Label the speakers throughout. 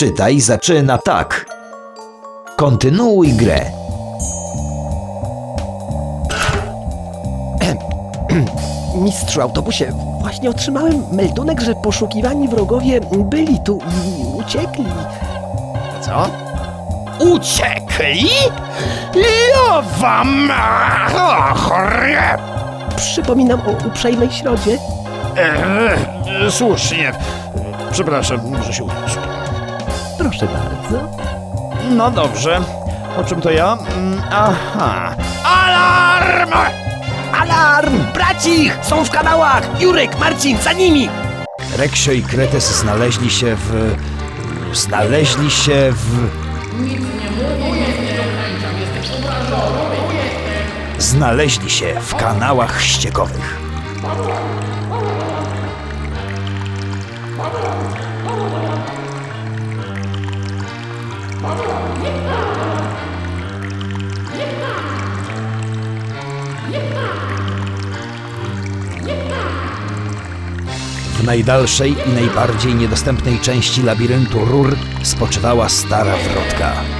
Speaker 1: Czytaj zaczyna tak. Kontynuuj grę.
Speaker 2: Mistrzu autobusie, właśnie otrzymałem meldunek, że poszukiwani wrogowie byli tu i uciekli.
Speaker 3: Co? Uciekli? Ja wam...
Speaker 2: Przypominam o uprzejmej środzie.
Speaker 3: e, Słusznie. Przepraszam, muszę się ująć.
Speaker 2: Proszę bardzo.
Speaker 3: No dobrze. O czym to ja? Mm, Aha. Alarm!
Speaker 2: Alarm! Bracich! Są w kanałach! Jurek, Marcin, za nimi!
Speaker 1: Reksio i Kretes znaleźli się w... Znaleźli się w... Znaleźli się w kanałach ściekowych. W najdalszej i najbardziej niedostępnej części labiryntu rur spoczywała stara wrotka.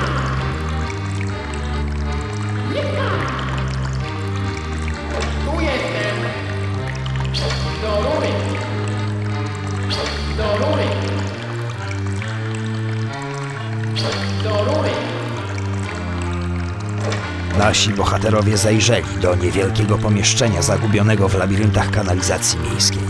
Speaker 1: Nasi bohaterowie zajrzeli do niewielkiego pomieszczenia zagubionego w labiryntach kanalizacji miejskiej.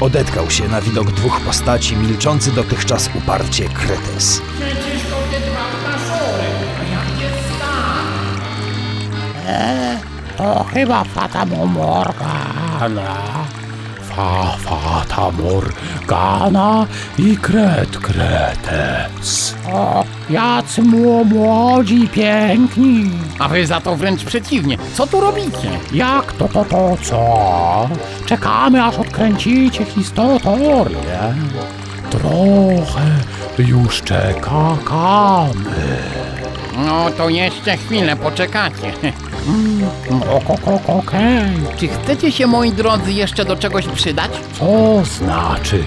Speaker 1: Odetkał się na widok dwóch postaci milczący dotychczas uparcie Kretes.
Speaker 4: To chyba Fata Morgana. Fa, Fata Morgana i Kret Kretes. O, jacy mło- młodzi piękni.
Speaker 5: A wy za to wręcz przeciwnie. Co tu robicie?
Speaker 4: Jak to, to, to, co? Czekamy, aż odkręcicie historię. Trochę już czekamy.
Speaker 5: No to jeszcze chwilę poczekacie.
Speaker 4: O, Okej.
Speaker 5: Czy chcecie się, moi drodzy, jeszcze do czegoś przydać?
Speaker 4: Co znaczy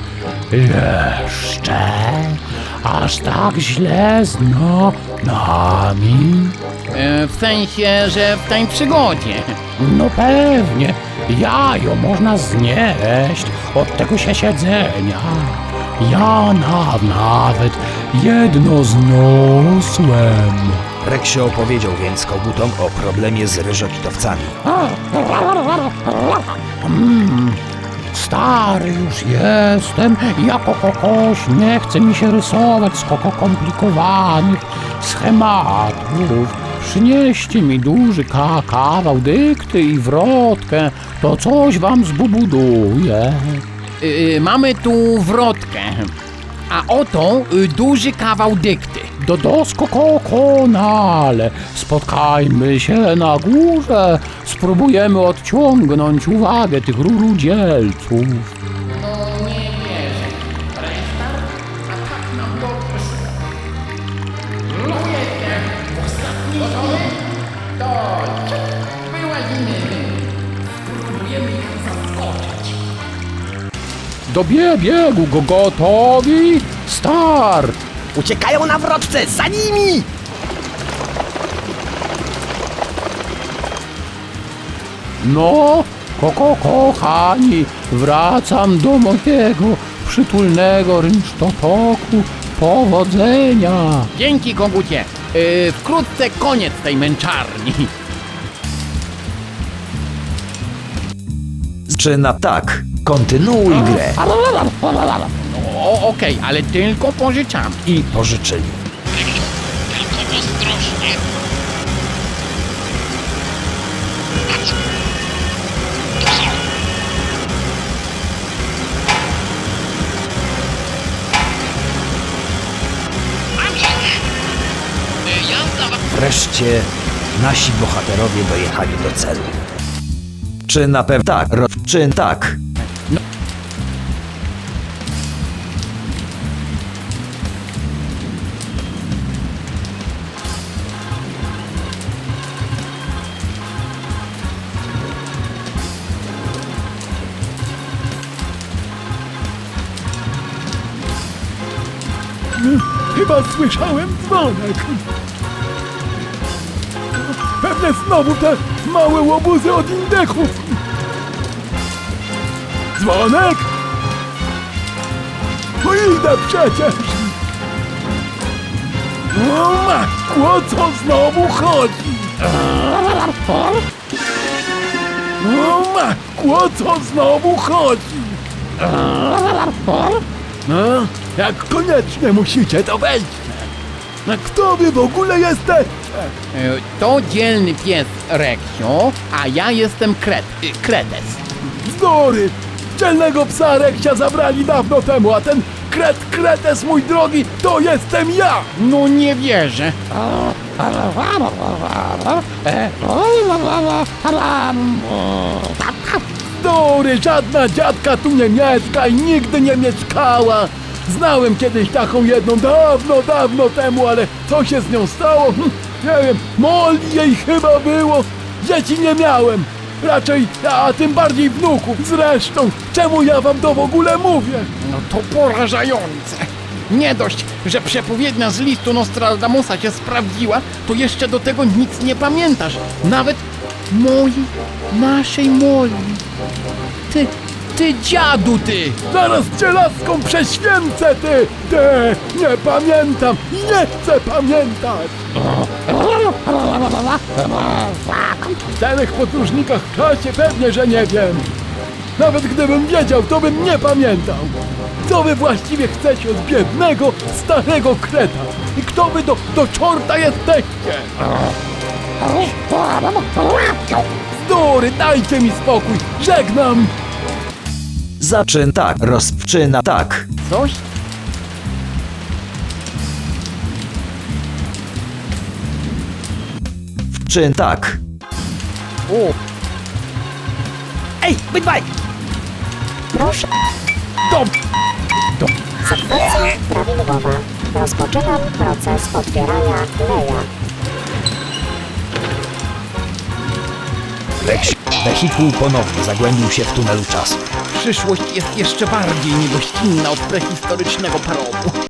Speaker 4: jeszcze? Aż tak źle z no, nami?
Speaker 5: E, w sensie, że w tej przygodzie.
Speaker 4: No pewnie, jajo można znieść od tego się siedzenia. Ja na, nawet jedno zniosłem.
Speaker 1: Reksio opowiedział więc kogutom o problemie z ryżokitowcami.
Speaker 4: Mm, stary już jestem i jako kogoś nie chce mi się rysować z koko komplikowanych schematów. Przynieście mi duży ka kawał dykty i wrotkę, to coś wam zbuduje.
Speaker 5: Y, mamy tu wrotkę. A oto y, duży kawał dykty.
Speaker 4: Do doskonale spotkajmy się na górze, spróbujemy odciągnąć uwagę tych rurudzielców. Do bie- biegu go gotowi? Start!
Speaker 2: Uciekają na wrotce! Za nimi!
Speaker 4: No, koko kochani, wracam do mojego przytulnego rynsztotoku. Powodzenia!
Speaker 5: Dzięki, kogucie. Yy, wkrótce koniec tej męczarni.
Speaker 1: Czy na tak? Kontynuuj grę.
Speaker 5: O, okej, ale tylko pożyczam.
Speaker 1: I pożyczyli. Wreszcie nasi bohaterowie dojechali do celu. Czy na pewno tak? Ro- czy tak?
Speaker 3: Chyba słyszałem dzwonek. Pewnie znowu te małe łobuzy od indechów. Dzwonek? No idę przecież. No matku, o co znowu chodzi? No matku, o co znowu chodzi? No, jak koniecznie musicie, to wejdźcie. No kto wy w ogóle jesteście?
Speaker 5: To dzielny pies Reksio, a ja jestem Kret, yy, Kretes.
Speaker 3: Bzdury! Dzielnego psa Reksia zabrali dawno temu, a ten kret kretes, mój drogi, to jestem ja!
Speaker 5: No nie wierzę.
Speaker 3: Bzdury! Żadna dziadka tu nie mieszka i nigdy nie mieszkała! Znałem kiedyś taką jedną dawno, dawno temu, ale co się z nią stało? Hm, nie wiem, moli jej chyba było. Dzieci nie miałem. Raczej, a tym bardziej wnuków. Zresztą, czemu ja wam to w ogóle mówię?
Speaker 5: No to porażające. Nie dość, że przepowiednia z listu Nostradamusa się sprawdziła, to jeszcze do tego nic nie pamiętasz. Nawet mojej, naszej Moli. Ty, ty dziadu ty!
Speaker 3: Zaraz cię laską prześwięcę, ty! Ty! Nie pamiętam! Nie chcę pamiętać! W czterech podróżnikach w czasie pewnie, że nie wiem. Nawet gdybym wiedział, to bym nie pamiętał. Co wy właściwie chcecie od biednego, starego kreta? I kto wy do, do czorta jesteście? Bzdury, dajcie mi spokój! Żegnam!
Speaker 1: Zaczyn tak. Rozpoczyna tak.
Speaker 5: Coś?
Speaker 1: Czyn tak.
Speaker 5: O,
Speaker 2: Ej, bydwaj!
Speaker 6: Proszę,
Speaker 3: Dom!
Speaker 6: sekwencja prawidłowa. Rozpoczynam proces otwierania leja.
Speaker 1: Leks. Wehikuł ponownie zagłębił się w tunelu czasu.
Speaker 5: Przyszłość jest jeszcze bardziej niegościnna od prehistorycznego parowu.